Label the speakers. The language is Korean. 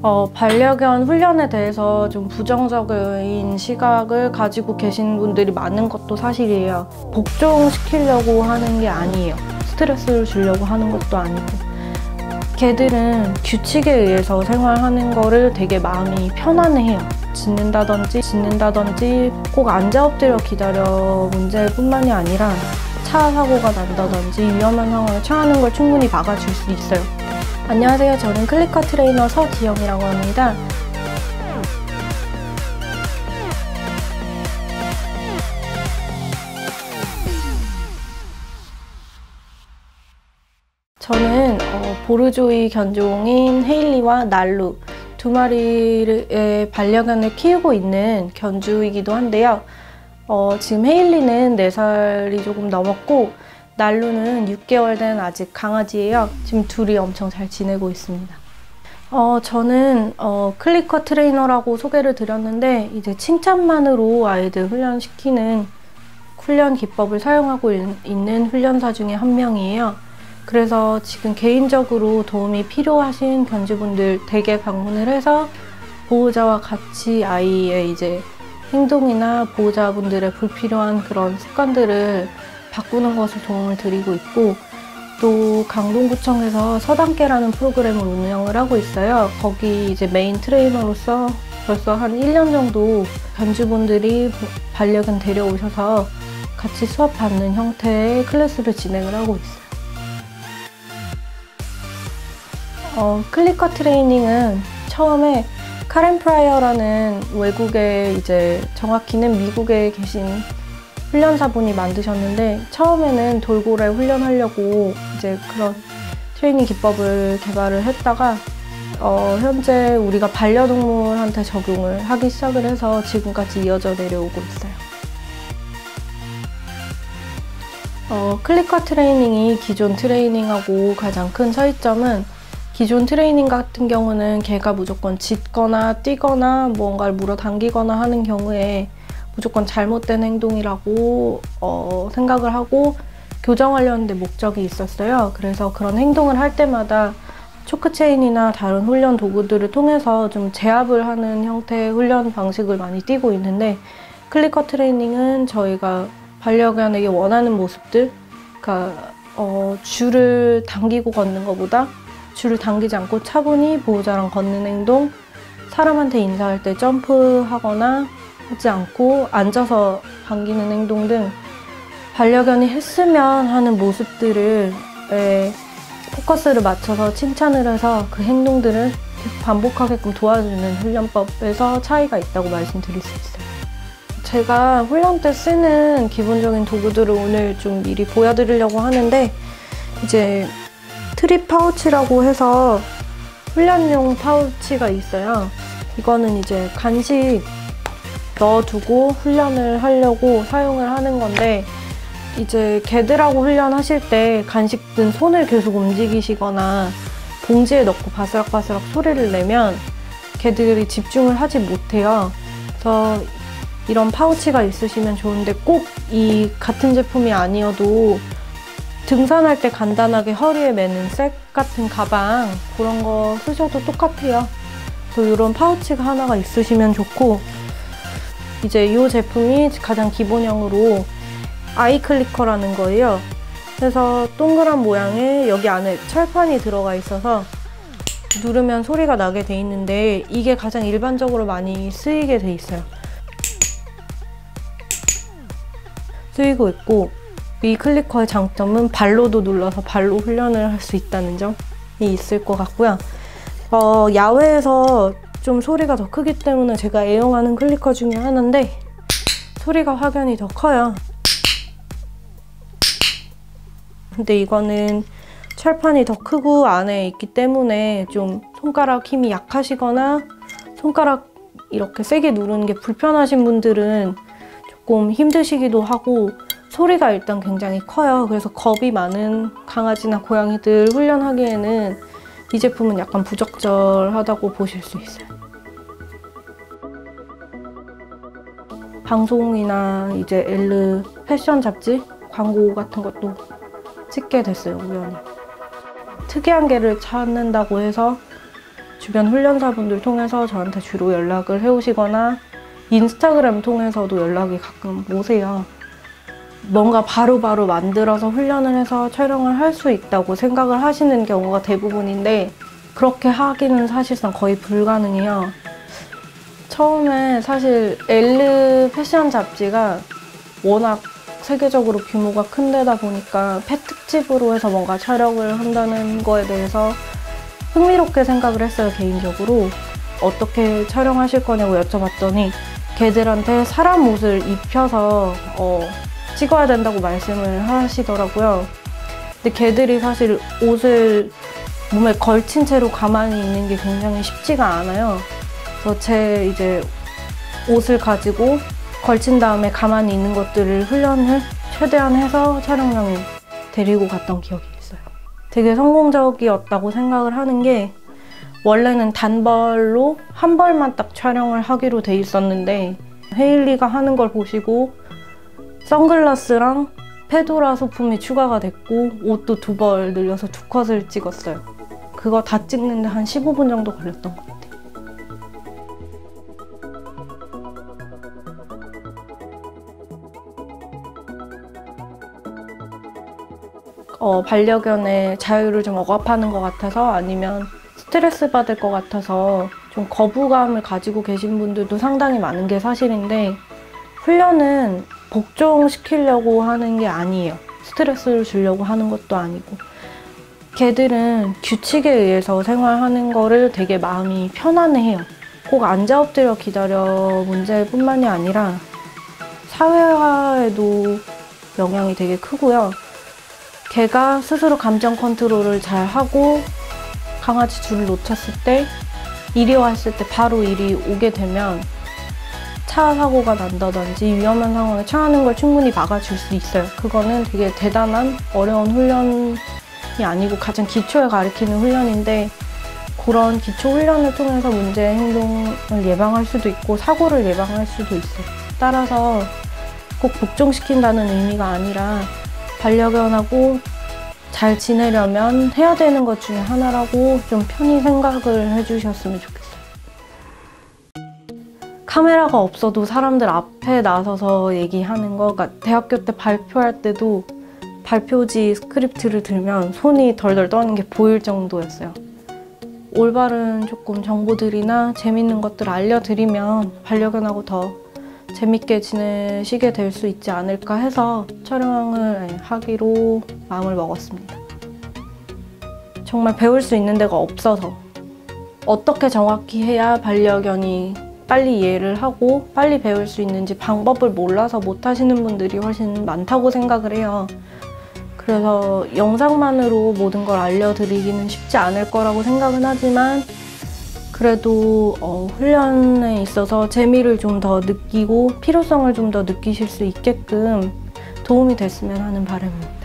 Speaker 1: 어, 반려견 훈련에 대해서 좀 부정적인 시각을 가지고 계신 분들이 많은 것도 사실이에요. 복종시키려고 하는 게 아니에요. 스트레스를 주려고 하는 것도 아니고. 개들은 규칙에 의해서 생활하는 거를 되게 마음이 편안해해요. 짖는다든지 짖는다든지 꼭 앉아 엎드려 기다려 문제뿐만이 아니라 차 사고가 난다든지 위험한 상황에 처하는 걸 충분히 막아줄 수 있어요. 안녕하세요. 저는 클리커 트레이너 서지영이라고 합니다. 저는 어, 보르조이 견종인 헤일리와 날루 두 마리의 반려견을 키우고 있는 견주이기도 한데요. 어, 지금 헤일리는 4살이 조금 넘었고 날루는 6개월 된 아직 강아지예요. 지금 둘이 엄청 잘 지내고 있습니다. 어, 저는 어, 클리커 트레이너라고 소개를 드렸는데 이제 칭찬만으로 아이들 훈련시키는 훈련 기법을 사용하고 있는 훈련사 중에 한 명이에요. 그래서 지금 개인적으로 도움이 필요하신 견주분들 댁에 방문을 해서 보호자와 같이 아이의 이제 행동이나 보호자분들의 불필요한 그런 습관들을 바꾸는 것을 도움을 드리고 있고 또 강동구청에서 서당계라는 프로그램을 운영을 하고 있어요. 거기 이제 메인 트레이너로서 벌써 한 1년 정도 견주분들이 반려견 데려오셔서 같이 수업 받는 형태의 클래스를 진행을 하고 있어요. 어, 클리커 트레이닝은 처음에 카렌 프라이어라는 외국에 이제 정확히는 미국에 계신 훈련사분이 만드셨는데 처음에는 돌고래 훈련하려고 이제 그런 트레이닝 기법을 개발을 했다가 어, 현재 우리가 반려동물한테 적용을 하기 시작을 해서 지금까지 이어져 내려오고 있어요. 어, 클리커 트레이닝이 기존 트레이닝하고 가장 큰 차이점은 기존 트레이닝 같은 경우는 개가 무조건 짖거나 뛰거나 뭔가를 물어당기거나 하는 경우에 무조건 잘못된 행동이라고 어, 생각을 하고 교정하려는 데 목적이 있었어요. 그래서 그런 행동을 할 때마다 초크체인이나 다른 훈련 도구들을 통해서 좀 제압을 하는 형태의 훈련 방식을 많이 띄고 있는데 클리커 트레이닝은 저희가 반려견에게 원하는 모습들 그러니까 어, 줄을 당기고 걷는 것보다 줄을 당기지 않고 차분히 보호자랑 걷는 행동 사람한테 인사할 때 점프하거나 하지 않고 앉아서 반기는 행동 등 반려견이 했으면 하는 모습들을 포커스를 맞춰서 칭찬을 해서 그 행동들을 반복하게끔 도와주는 훈련법에서 차이가 있다고 말씀드릴 수 있어요. 제가 훈련 때 쓰는 기본적인 도구들을 오늘 좀 미리 보여드리려고 하는데 이제 트립 파우치라고 해서 훈련용 파우치가 있어요. 이거는 이제 간식 넣어두고 훈련을 하려고 사용을 하는 건데 이제 개들하고 훈련하실 때 간식 든 손을 계속 움직이시거나 봉지에 넣고 바스락바스락 소리를 내면 개들이 집중을 하지 못해요. 그래서 이런 파우치가 있으시면 좋은데 꼭 이 같은 제품이 아니어도 등산할 때 간단하게 허리에 매는 색 같은 가방 그런 거 쓰셔도 똑같아요. 그래서 이런 파우치가 하나가 있으시면 좋고 이제 이 제품이 가장 기본형으로 아이 클리커라는 거예요. 그래서 동그란 모양의 여기 안에 철판이 들어가 있어서 누르면 소리가 나게 돼 있는데 이게 가장 일반적으로 많이 쓰이게 돼 있어요. 쓰이고 있고 이 클리커의 장점은 발로도 눌러서 발로 훈련을 할 수 있다는 점이 있을 것 같고요. 어, 야외에서 좀 소리가 더 크기 때문에 제가 애용하는 클리커 중에 하나인데 소리가 확연히 더 커요. 근데 이거는 철판이 더 크고 안에 있기 때문에 좀 손가락 힘이 약하시거나 손가락 이렇게 세게 누르는 게 불편하신 분들은 조금 힘드시기도 하고 소리가 일단 굉장히 커요. 그래서 겁이 많은 강아지나 고양이들 훈련하기에는 이 제품은 약간 부적절하다고 보실 수 있어요. 방송이나 이제 엘르 패션 잡지 광고 같은 것도 찍게 됐어요, 우연히. 특이한 개를 찾는다고 해서 주변 훈련사분들 통해서 저한테 주로 연락을 해오시거나 인스타그램 통해서도 연락이 가끔 오세요. 뭔가 바로 바로 만들어서 훈련을 해서 촬영을 할 수 있다고 생각을 하시는 경우가 대부분인데 그렇게 하기는 사실상 거의 불가능해요. 처음에 사실 엘르 패션 잡지가 워낙 세계적으로 규모가 큰 데다 보니까 펫 특집으로 해서 뭔가 촬영을 한다는 거에 대해서 흥미롭게 생각을 했어요, 개인적으로. 어떻게 촬영하실 거냐고 여쭤봤더니 걔들한테 사람 옷을 입혀서 어, 찍어야 된다고 말씀을 하시더라고요. 근데 걔들이 사실 옷을 몸에 걸친 채로 가만히 있는 게 굉장히 쉽지가 않아요. 그래서 제 이제 옷을 가지고 걸친 다음에 가만히 있는 것들을 훈련을 최대한 해서 촬영장에 데리고 갔던 기억이 있어요. 되게 성공적이었다고 생각을 하는 게 원래는 단벌로 한 벌만 딱 촬영을 하기로 돼 있었는데 헤일리가 하는 걸 보시고 선글라스랑 페도라 소품이 추가가 됐고 옷도 두 벌 늘려서 두 컷을 찍었어요. 그거 다 찍는데 한 15분 정도 걸렸던 것 같아요. 어, 반려견의 자유를 좀 억압하는 것 같아서 아니면 스트레스 받을 것 같아서 좀 거부감을 가지고 계신 분들도 상당히 많은 게 사실인데 훈련은 복종시키려고 하는 게 아니에요. 스트레스를 주려고 하는 것도 아니고 개들은 규칙에 의해서 생활하는 거를 되게 마음이 편안해해요. 꼭 앉아 엎드려 기다려 문제뿐만이 아니라 사회화에도 영향이 되게 크고요. 개가 스스로 감정 컨트롤을 잘 하고 강아지 줄을 놓쳤을 때 이리 왔을 때 바로 이리 오게 되면 차 사고가 난다든지 위험한 상황에 처하는 걸 충분히 막아줄 수 있어요. 그거는 되게 대단한 어려운 훈련이 아니고 가장 기초에 가리키는 훈련인데 그런 기초 훈련을 통해서 문제 행동을 예방할 수도 있고 사고를 예방할 수도 있어요. 따라서 꼭 복종시킨다는 의미가 아니라 반려견하고 잘 지내려면 해야 되는 것 중에 하나라고 좀 편히 생각을 해주셨으면 좋겠어요. 카메라가 없어도 사람들 앞에 나서서 얘기하는 거, 그러니까 대학교 때 발표할 때도 발표지 스크립트를 들면 손이 덜덜 떠는 게 보일 정도였어요. 올바른 조금 정보들이나 재밌는 것들 알려드리면 반려견하고 더 재밌게 지내시게 될 수 있지 않을까 해서 촬영을 하기로 마음을 먹었습니다. 정말 배울 수 있는 데가 없어서 어떻게 정확히 해야 반려견이 빨리 이해를 하고 빨리 배울 수 있는지 방법을 몰라서 못 하시는 분들이 훨씬 많다고 생각을 해요. 그래서 영상만으로 모든 걸 알려드리기는 쉽지 않을 거라고 생각은 하지만 그래도 어, 훈련에 있어서 재미를 좀 더 느끼고 필요성을 좀 더 느끼실 수 있게끔 도움이 됐으면 하는 바람입니다.